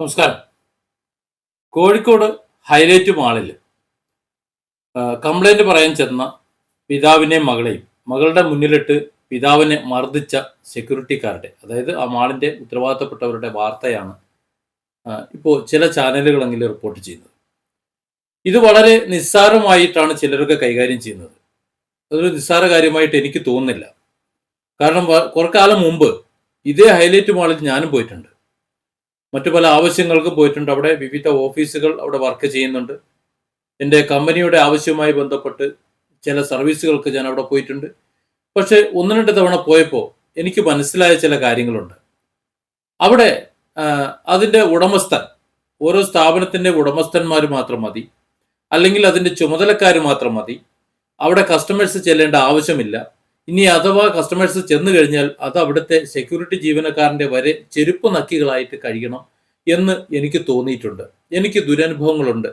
നമസ്കാരം. കോഴിക്കോട് ഹൈലൈറ്റ് മാളിൽ കംപ്ലൈന്റ് പറയാൻ ചെന്ന പിതാവിനെ മകളെയും മകളുടെ മുന്നിലിട്ട് പിതാവിനെ മർദ്ദിച്ച സെക്യൂരിറ്റിക്കാരുടെ അതായത് ആ മാളിന്റെ ഉത്തരവാദിത്തപ്പെട്ടവരുടെ വാർത്തയാണ് ഇപ്പോൾ ചില ചാനലുകളെങ്കിലും റിപ്പോർട്ട് ചെയ്യുന്നത്. ഇത് വളരെ നിസ്സാരമായിട്ടാണ് ചിലരൊക്കെ കൈകാര്യം ചെയ്യുന്നത്. അതൊരു നിസ്സാര കാര്യമായിട്ട് എനിക്ക് തോന്നുന്നില്ല. കാരണം കുറക്കാലം കുറെ കാലം മുമ്പ് ഇതേ ഹൈലൈറ്റ് മാളിൽ ഞാനും പോയിട്ടുണ്ട്. മറ്റു പല ആവശ്യങ്ങൾക്കും പോയിട്ടുണ്ട്. അവിടെ വിവിധ ഓഫീസുകൾ അവിടെ വർക്ക് ചെയ്യുന്നുണ്ട്. എന്റെ കമ്പനിയുടെ ആവശ്യവുമായി ബന്ധപ്പെട്ട് ചില സർവീസുകൾക്ക് ഞാൻ അവിടെ പോയിട്ടുണ്ട്. പക്ഷെ ഒന്ന് രണ്ട് തവണ പോയപ്പോൾ എനിക്ക് മനസ്സിലായ ചില കാര്യങ്ങളുണ്ട്. അവിടെ അതിന്റെ ഉടമസ്ഥൻ ഓരോ സ്ഥാപനത്തിന്റെ ഉടമസ്ഥന്മാർ മാത്രം മതി. അല്ലെങ്കിൽ അതിന്റെ ചുമതലക്കാർ മാത്രം മതി. അവിടെ കസ്റ്റമേഴ്സ് ചെല്ലേണ്ട ആവശ്യമില്ല. ഇനി അഥവാ കസ്റ്റമേഴ്സ് ചെന്നു കഴിഞ്ഞാൽ അത് അവിടുത്തെ സെക്യൂരിറ്റി ജീവനക്കാരന്റെ വരെ ചെരുപ്പ് നക്കികളായിട്ട് കഴിയണം എന്ന് എനിക്ക് തോന്നിയിട്ടുണ്ട്. എനിക്ക് ദുരനുഭവങ്ങളുണ്ട്.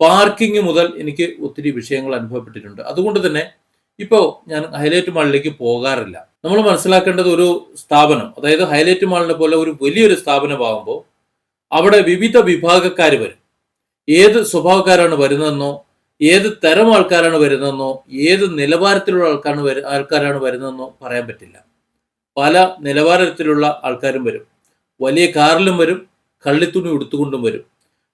പാർക്കിംഗ് മുതൽ എനിക്ക് ഒത്തിരി വിഷയങ്ങൾ അനുഭവപ്പെട്ടിട്ടുണ്ട്. അതുകൊണ്ട് തന്നെ ഇപ്പോൾ ഞാൻ ഹൈലൈറ്റ് മാളിലേക്ക് പോകാറില്ല. നമ്മൾ മനസ്സിലാക്കേണ്ടത് ഒരു സ്ഥാപനം അതായത് ഹൈലൈറ്റ് മാളിനെ പോലെ ഒരു വലിയൊരു സ്ഥാപനമാകുമ്പോൾ അവിടെ വിവിധ വിഭാഗക്കാർ വരും. ഏത് സ്വഭാവക്കാരാണ് വരുന്നതെന്നോ ഏത് തരം ആൾക്കാരാണ് വരുന്നതെന്നോ ഏത് നിലവാരത്തിലുള്ള ആൾക്കാരാണ് വരു ആൾക്കാരാണ് വരുന്നതെന്നോ പറയാൻ പറ്റില്ല. പല നിലവാരത്തിലുള്ള ആൾക്കാരും വരും. വലിയ കാറിലും വരും കള്ളിത്തുണി ഉടുത്തുകൊണ്ടും വരും.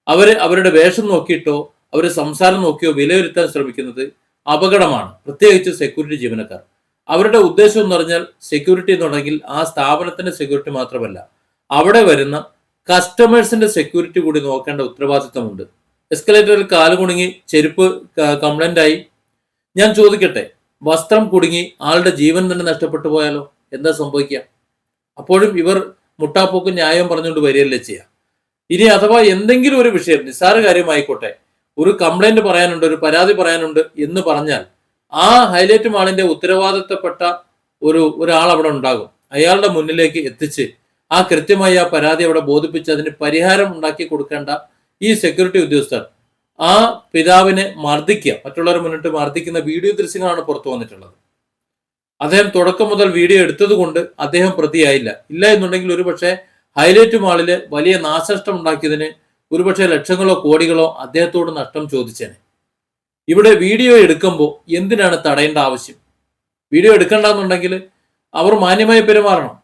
അവർ അവരുടെ വേഷം നോക്കിയിട്ടോ അവരെ സംസാരം നോക്കിയോ വിലയിരുത്താൻ ശ്രമിക്കുന്നത് അപകടമാണ്. പ്രത്യേകിച്ച് സെക്യൂരിറ്റി ജീവനക്കാർ. അവരുടെ ഉദ്ദേശം എന്ന് പറഞ്ഞാൽ സെക്യൂരിറ്റി എന്നുണ്ടെങ്കിൽ ആ സ്ഥാപനത്തിന്റെ സെക്യൂരിറ്റി മാത്രമല്ല. അവിടെ വരുന്ന കസ്റ്റമേഴ്സിന്റെ സെക്യൂരിറ്റി കൂടി നോക്കേണ്ട ഉത്തരവാദിത്തമുണ്ട്. എസ്കലേറ്ററിൽ കാൽ കുടുങ്ങി ചെരുപ്പ് കംപ്ലൈന്റ് ആയി. ഞാൻ ചോദിക്കട്ടെ വസ്ത്രം കുടുങ്ങി ആളുടെ ജീവൻ തന്നെ നഷ്ടപ്പെട്ടു പോയാലോ? എന്താ സംഭവിക്കുക? അപ്പോഴും ഇവർ മുട്ടാപ്പോക്ക് ന്യായം പറഞ്ഞുകൊണ്ട് വരികയല്ലേ ചെയ്യുക ഇനി അഥവാ എന്തെങ്കിലും ഒരു വിഷയം നിസ്സാര കാര്യമായിക്കോട്ടെ ഒരു കംപ്ലൈന്റ് പറയാനുണ്ട് ഒരു പരാതി പറയാനുണ്ട് എന്ന് പറഞ്ഞാൽ ആ ഹൈലൈറ്റ് മാളിന്റെ ഉത്തരവാദിത്തപ്പെട്ട ഒരു ഒരാൾ അവിടെ ഉണ്ടാകും. അയാളുടെ മുന്നിലേക്ക് എത്തിച്ച് ആ കൃത്യമായി ആ പരാതി അവിടെ ബോധിപ്പിച്ച് അതിന് പരിഹാരം ഉണ്ടാക്കി കൊടുക്കേണ്ട ഈ സെക്യൂരിറ്റി ഉദ്യോഗസ്ഥർ ആ പിതാവിനെ മർദ്ദിക്കുക. മറ്റുള്ളവരെ മുന്നിട്ട് മർദ്ദിക്കുന്ന വീഡിയോ ദൃശ്യങ്ങളാണ് പുറത്തു വന്നിട്ടുള്ളത്. അദ്ദേഹം തുടക്കം മുതൽ വീഡിയോ എടുത്തതുകൊണ്ട് അദ്ദേഹം പ്രതിയായില്ല. ഇല്ല എന്നുണ്ടെങ്കിൽ ഒരുപക്ഷെ ഹൈലൈറ്റ് മാളിൽ വലിയ നാശനഷ്ടം ഉണ്ടാക്കിയതിന് ഒരുപക്ഷെ ലക്ഷങ്ങളോ കോടികളോ അദ്ദേഹത്തോട് നഷ്ടം ചോദിച്ചേനെ. ഇവിടെ വീഡിയോ എടുക്കുമ്പോൾ എന്തിനാണ് തടയേണ്ട ആവശ്യം? വീഡിയോ എടുക്കണ്ടെന്നുണ്ടെങ്കിൽ അവർ മാന്യമായി പെരുമാറണം.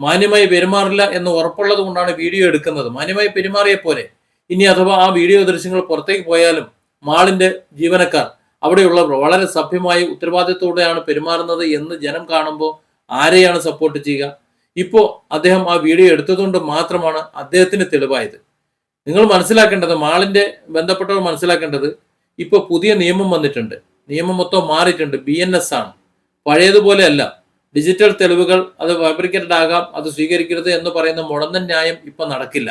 മാന്യമായി പെരുമാറില്ല എന്ന് ഉറപ്പുള്ളത് കൊണ്ടാണ് വീഡിയോ എടുക്കുന്നത്. മാന്യമായി പെരുമാറിയ പോലെ ഇനി അഥവാ ആ വീഡിയോ ദൃശ്യങ്ങൾ പുറത്തേക്ക് പോയാലും മാളിന്റെ ജീവനക്കാർ അവിടെയുള്ള വളരെ സഭ്യമായി ഉത്തരവാദിത്തോടെയാണ് പെരുമാറുന്നത് എന്ന് ജനം കാണുമ്പോൾ ആരെയാണ് സപ്പോർട്ട് ചെയ്യുക? ഇപ്പോൾ അദ്ദേഹം ആ വീഡിയോ എടുത്തതുകൊണ്ട് മാത്രമാണ് അദ്ദേഹത്തിന് തെളിവായത്. നിങ്ങൾ മനസ്സിലാക്കേണ്ടത് മാളിന്റെ ബന്ധപ്പെട്ടവർ മനസ്സിലാക്കേണ്ടത് ഇപ്പോൾ പുതിയ നിയമം വന്നിട്ടുണ്ട്. നിയമം മൊത്തം മാറിയിട്ടുണ്ട്. ബി എൻ എസ് ആണ്. ഡിജിറ്റൽ തെളിവുകൾ അത് ഫാബ്രിക്കേറ്റഡ് ആകാം അത് സ്വീകരിക്കരുത് എന്ന് പറയുന്ന മുടന്തൻ ന്യായം ഇപ്പൊ നടക്കില്ല.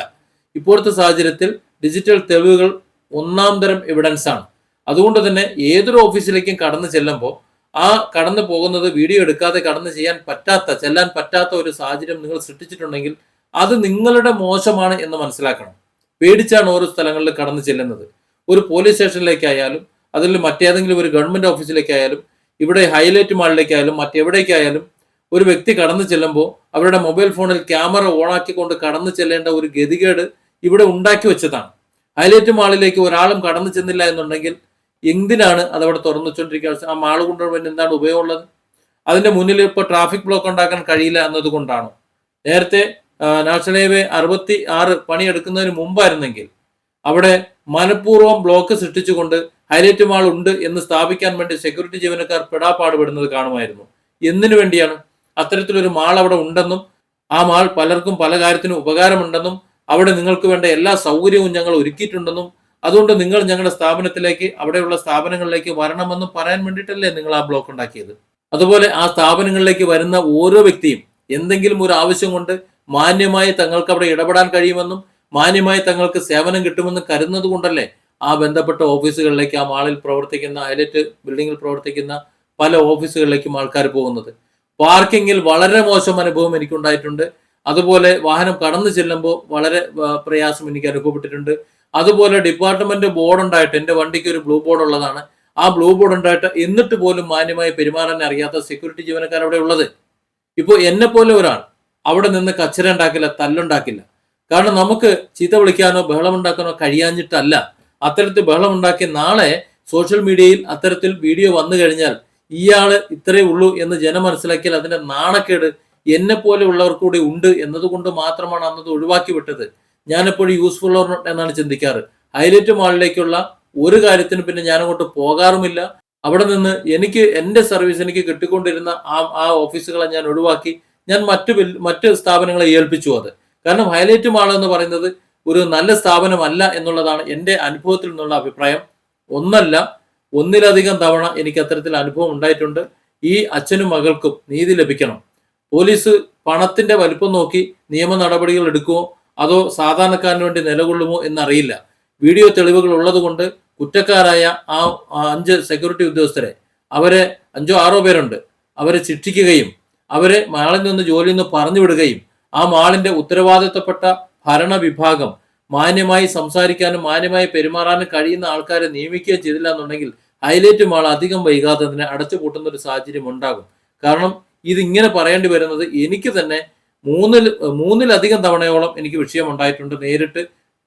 ഇപ്പോഴത്തെ സാഹചര്യത്തിൽ ഡിജിറ്റൽ തെളിവുകൾ ഒന്നാം തരം എവിഡൻസ് ആണ്. അതുകൊണ്ട് തന്നെ ഏതൊരു ഓഫീസിലേക്കും കടന്നു ചെല്ലുമ്പോൾ ആ കടന്നു പോകുന്നത് വീഡിയോ എടുക്കാതെ കടന്നു ചെയ്യാൻ പറ്റാത്ത ചെല്ലാൻ പറ്റാത്ത ഒരു സാഹചര്യം നിങ്ങൾ സൃഷ്ടിച്ചിട്ടുണ്ടെങ്കിൽ അത് നിങ്ങളുടെ മോശമാണ് എന്ന് മനസ്സിലാക്കണം. പേടിച്ചാണ് ഓരോ സ്ഥലങ്ങളിൽ കടന്നു ചെല്ലുന്നത്. ഒരു പോലീസ് സ്റ്റേഷനിലേക്കായാലും അതിൽ മറ്റേതെങ്കിലും ഒരു ഗവൺമെന്റ് ഓഫീസിലേക്കായാലും ഇവിടെ ഹൈലൈറ്റ് മാളിലേക്കായാലും മറ്റെവിടേക്കായാലും ഒരു വ്യക്തി കടന്നു ചെല്ലുമ്പോൾ അവരുടെ മൊബൈൽ ഫോണിൽ ക്യാമറ ഓണാക്കിക്കൊണ്ട് കടന്നു ചെല്ലേണ്ട ഒരു ഗതികേട് ഇവിടെ ഉണ്ടാക്കി വെച്ചതാണ്. ഹൈലൈറ്റ് മാളിലേക്ക് ഒരാളും കടന്നു ചെന്നില്ല എന്നുണ്ടെങ്കിൽ എന്തിനാണ് അതവിടെ തുറന്നു വെച്ചോണ്ടിരിക്കുക ആ മാൾ കൊണ്ടുവരുമ്പോൾ എന്താണ് ഉപയോഗമുള്ളത്? അതിന്റെ മുന്നിൽ ഇപ്പോൾ ട്രാഫിക് ബ്ലോക്ക് ഉണ്ടാക്കാൻ കഴിയില്ല എന്നതുകൊണ്ടാണോ? നേരത്തെ നാഷണൽ ഹൈവേ അറുപത്തി ആറ് പണിയെടുക്കുന്നതിന് മുമ്പായിരുന്നെങ്കിൽ അവിടെ മനഃപൂർവം ബ്ലോക്ക് സൃഷ്ടിച്ചുകൊണ്ട് ഹൈലൈറ്റ് മാൾ ഉണ്ട് എന്ന് സ്ഥാപിക്കാൻ വേണ്ടി സെക്യൂരിറ്റി ജീവനക്കാർ പെടാപ്പാടുപെടുന്നത് കാണുമായിരുന്നു. എന്തിനു വേണ്ടിയാണ്? അത്തരത്തിലൊരു മാൾ അവിടെ ഉണ്ടെന്നും ആ മാൾ പലർക്കും പല കാര്യത്തിനും ഉപകാരമുണ്ടെന്നും അവിടെ നിങ്ങൾക്ക് വേണ്ട എല്ലാ സൗകര്യവും ഞങ്ങൾ ഒരുക്കിയിട്ടുണ്ടെന്നും അതുകൊണ്ട് നിങ്ങൾ ഞങ്ങളുടെ സ്ഥാപനത്തിലേക്ക് അവിടെയുള്ള സ്ഥാപനങ്ങളിലേക്ക് വരണമെന്നും പറയാൻ വേണ്ടിയിട്ടല്ലേ നിങ്ങൾ ആ ബ്ലോക്ക് ഉണ്ടാക്കിയത്. അതുപോലെ ആ സ്ഥാപനങ്ങളിലേക്ക് വരുന്ന ഓരോ വ്യക്തിയും എന്തെങ്കിലും ഒരു ആവശ്യം കൊണ്ട് മാന്യമായി തങ്ങൾക്ക് അവിടെ ഇടപെടാൻ കഴിയുമെന്നും മാന്യമായി തങ്ങൾക്ക് സേവനം കിട്ടുമെന്നും കരുതുന്നത് കൊണ്ടല്ലേ ആ ബന്ധപ്പെട്ട ഓഫീസുകളിലേക്ക് ആ മാളിൽ പ്രവർത്തിക്കുന്ന ഹൈലൈറ്റ് ബിൽഡിങ്ങിൽ പ്രവർത്തിക്കുന്ന പല ഓഫീസുകളിലേക്കും ആൾക്കാർ പോകുന്നത്. പാർക്കിങ്ങിൽ വളരെ മോശം അനുഭവം എനിക്കുണ്ടായിട്ടുണ്ട്. അതുപോലെ വാഹനം കടന്നു ചെല്ലുമ്പോൾ വളരെ പ്രയാസം എനിക്ക് അനുഭവപ്പെട്ടിട്ടുണ്ട്. അതുപോലെ ഡിപ്പാർട്ട്മെന്റ് ബോർഡ് ഉണ്ടായിട്ട് എന്റെ വണ്ടിക്ക് ഒരു ബ്ലൂ ബോർഡ് ഉള്ളതാണ്. ആ ബ്ലൂ ബോർഡ് ഉണ്ടായിട്ട് എന്നിട്ട് പോലും മാന്യമായി പെരുമാറാൻ അറിയാത്ത സെക്യൂരിറ്റി ജീവനക്കാർ അവിടെ ഉള്ളത്. ഇപ്പോൾ എന്നെ പോലെ ഒരാൾ അവിടെ നിന്ന് കച്ചറ ഉണ്ടാക്കില്ല തല്ലുണ്ടാക്കില്ല. കാരണം നമുക്ക് ചീത്ത വിളിക്കാനോ ബഹളം ബഹളമുണ്ടാക്കാനോ കഴിയാഞ്ഞിട്ടല്ല. അത്തരത്തിൽ ബഹളമുണ്ടാക്കി നാളെ സോഷ്യൽ മീഡിയയിൽ അത്തരത്തിൽ വീഡിയോ വന്നു കഴിഞ്ഞാൽ ഇയാൾ ഇത്രയേ ഉള്ളൂ എന്ന് ജനം മനസ്സിലാക്കിയാൽ അതിന്റെ നാണക്കേട് എന്നെ പോലെ ഉള്ളവർ കൂടി ഉണ്ട് എന്നതുകൊണ്ട് മാത്രമാണ് അന്നത് ഒഴിവാക്കി വിട്ടത് ഞാനെപ്പോഴും യൂസ്ഫുൾ എന്നാണ് ചിന്തിക്കാറ്. ഹൈലൈറ്റ് മാളിലേക്കുള്ള ഒരു കാര്യത്തിന് പിന്നെ ഞാൻ അങ്ങോട്ട് പോകാറുമില്ല. അവിടെ നിന്ന് എനിക്ക് എന്റെ സർവീസ് എനിക്ക് കിട്ടിക്കൊണ്ടിരുന്ന ആ ആ ഓഫീസുകളെ ഞാൻ ഒഴിവാക്കി. ഞാൻ മറ്റു മറ്റ് സ്ഥാപനങ്ങളെ ഏൽപ്പിച്ചു അത്. കാരണം ഹൈലൈറ്റ് മാൾ എന്ന് പറയുന്നത് ഒരു നല്ല സ്ഥാപനമല്ല എന്നുള്ളതാണ് എന്റെ അനുഭവത്തിൽ നിന്നുള്ള അഭിപ്രായം. ഒന്നല്ല ഒന്നിലധികം തവണ എനിക്ക് അത്തരത്തിൽ അനുഭവം ഉണ്ടായിട്ടുണ്ട്. ഈ അച്ഛനും മകൾക്കും നീതി ലഭിക്കണം. പോലീസ് പണത്തിന്റെ വലുപ്പം നോക്കി നിയമ നടപടികൾ എടുക്കുമോ? അതോ സാധാരണക്കാരന് വേണ്ടി നിലകൊള്ളുമോ എന്നറിയില്ല. വീഡിയോ തെളിവുകൾ ഉള്ളതുകൊണ്ട് കുറ്റക്കാരായ ആ അഞ്ച് സെക്യൂരിറ്റി ഉദ്യോഗസ്ഥരെ അവരെ അഞ്ചോ ആറോ പേരുണ്ട്. അവരെ ശിക്ഷിക്കുകയും അവരെ മാളിൽ നിന്ന് ജോലിയിൽ നിന്ന് പറഞ്ഞു വിടുകയും ആ മാളിന്റെ ഉത്തരവാദിത്തപ്പെട്ട ഭരണ വിഭാഗം മാന്യമായി സംസാരിക്കാനും മാന്യമായി പെരുമാറാനും കഴിയുന്ന ആൾക്കാരെ നിയമിക്കുകയും ചെയ്തില്ല എന്നുണ്ടെങ്കിൽ ഹൈലൈറ്റ് മാൾ അധികം വൈകാതെ അടച്ചുപൂട്ടുന്ന ഒരു സാഹചര്യം ഉണ്ടാകും. കാരണം ഇതിങ്ങനെ പറയേണ്ടി വരുന്നത് എനിക്ക് തന്നെ മൂന്നിൽ മൂന്നിലധികം തവണയോളം എനിക്ക് വിഷയം ഉണ്ടായിട്ടുണ്ട് നേരിട്ട്.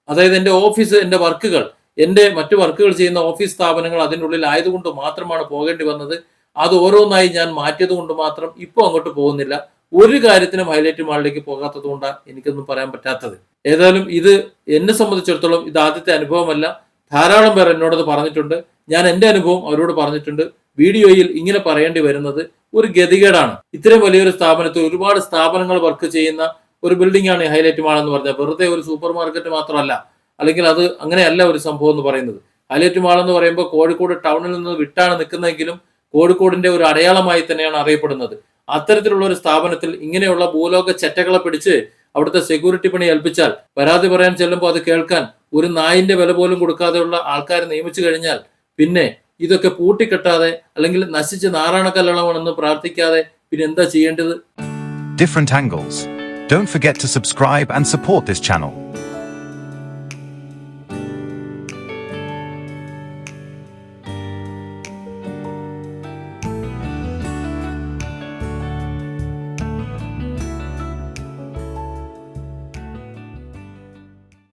അതായത് എന്റെ ഓഫീസ് എന്റെ വർക്കുകൾ എന്റെ മറ്റു വർക്കുകൾ ചെയ്യുന്ന ഓഫീസ് സ്ഥാപനങ്ങൾ അതിനുള്ളിൽ ആയതുകൊണ്ട് മാത്രമാണ് പോകേണ്ടി വന്നത്. അത് ഓരോന്നായി ഞാൻ മാറ്റിയത് കൊണ്ട് മാത്രം ഇപ്പോൾ അങ്ങോട്ട് പോകുന്നില്ല. ഒരു കാര്യത്തിനും ഹൈലൈറ്റ് മാളിലേക്ക് പോകാത്തത് കൊണ്ടാണ് എനിക്കൊന്നും പറയാൻ പറ്റാത്തത്. ഏതായാലും ഇത് എന്നെ സംബന്ധിച്ചിടത്തോളം ഇത് ആദ്യത്തെ അനുഭവമല്ല. ധാരാളം പേർ എന്നോടത് പറഞ്ഞിട്ടുണ്ട്. ഞാൻ എന്റെ അനുഭവം അവരോട് പറഞ്ഞിട്ടുണ്ട്. വീഡിയോയിൽ ഇങ്ങനെ പറയേണ്ടി വരുന്നത് ഒരു ഗതികേടാണ്. ഇത്രയും വലിയൊരു സ്ഥാപനത്തിൽ ഒരുപാട് സ്ഥാപനങ്ങൾ വർക്ക് ചെയ്യുന്ന ഒരു ബിൽഡിംഗ് ആണ് ഹൈലൈറ്റ് മാൾ എന്ന് പറഞ്ഞാൽ വെറുതെ ഒരു സൂപ്പർ മാർക്കറ്റ് മാത്രമല്ല അല്ലെങ്കിൽ അത് അങ്ങനെയല്ല ഒരു സംഭവം എന്ന് പറയുന്നത്. ഹൈലൈറ്റ് മാൾ എന്ന് പറയുമ്പോൾ കോഴിക്കോട് ടൗണിൽ നിന്ന് വിട്ടാണ് നിൽക്കുന്നതെങ്കിലും കോഴിക്കോടിന്റെ ഒരു അടയാളമായി തന്നെയാണ് അറിയപ്പെടുന്നത്. അത്തരത്തിലുള്ള ഒരു സ്ഥാപനത്തിൽ ഇങ്ങനെയുള്ള ഭൂലോക ചെറ്റകളെ പിടിച്ച് അവിടുത്തെ സെക്യൂരിറ്റി പണി ഏൽപ്പിച്ചാൽ പരാതി പറയാൻ ചെല്ലുമ്പോൾ അത് കേൾക്കാൻ ഒരു നായിന്റെ വില പോലും കൊടുക്കാതെയുള്ള ആൾക്കാരെ നിയമിച്ചു കഴിഞ്ഞാൽ പിന്നെ ഇതൊക്കെ പൂട്ടിക്കെട്ടാതെ അല്ലെങ്കിൽ നശിച്ച് നാറാണക്കല്ലണമെന്ന് പ്രാർത്ഥിക്കാതെ പിന്നെ എന്താ ചെയ്യേണ്ടത് different angles. Don't forget to subscribe and support this channel.